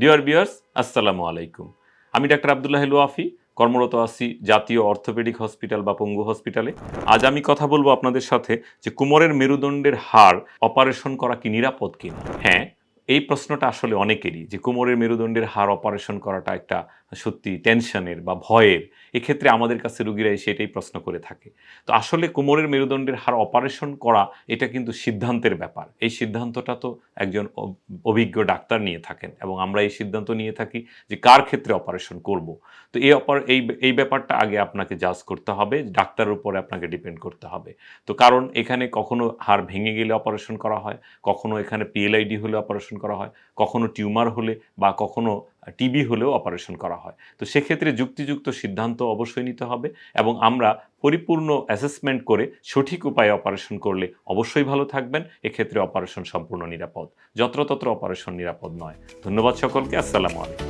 Deer বিয়ার্স আসসালামু আলাইকুম আমি ডাক্তার আবদুল্লাহ ওয়াফি কর্মরত আছি জাতীয় অর্থোপেডিক হসপিটাল বা পঙ্গু হসপিটালে। আজ আমি কথা বলব আপনাদের সাথে যে কোমরের মেরুদণ্ডের হাড় অপারেশন করা কি নিরাপদ কিনা। হ্যাঁ এই প্রশ্নটা আসলে অনেকেরই যে কোমরের মেরুদণ্ডের হাড় অপারেশন করাটা একটা সত্যি টেনশনের বা ভয়ের, এক্ষেত্রে আমাদের কাছে রুগীরা এসে এটাই প্রশ্ন করে থাকে। তো আসলে কোমরের মেরুদণ্ডের হার অপারেশন করা, এটা কিন্তু সিদ্ধান্তের ব্যাপার। এই সিদ্ধান্তটা তো একজন অভিজ্ঞ ডাক্তার নিয়ে থাকেন এবং আমরা এই সিদ্ধান্ত নিয়ে থাকি যে কার ক্ষেত্রে অপারেশন করব। তো এই অপার, এই এই ব্যাপারটা আগে আপনাকে জাজ করতে হবে, ডাক্তারের উপরে আপনাকে ডিপেন্ড করতে হবে। তো কারণ এখানে কখনো হাড় ভেঙে গেলে অপারেশন করা হয়, কখনো এখানে পিএলআইডি হলে অপারেশন করা হয়, কখনো টিউমার হলে বা কখনো টিবি হলেও অপারেশন করা হয়। তো সেক্ষেত্রে যুক্তিযুক্ত সিদ্ধান্ত অবশ্যই নিতে হবে এবং আমরা পরিপূর্ণ অ্যাসেসমেন্ট করে সঠিক উপায়ে অপারেশন করলে অবশ্যই ভালো থাকবেন। এক্ষেত্রে অপারেশন সম্পূর্ণ নিরাপদ। যত্রতত্র অপারেশন নিরাপদ নয়। ধন্যবাদ সকলকে। আসসালামু আলাইকুম।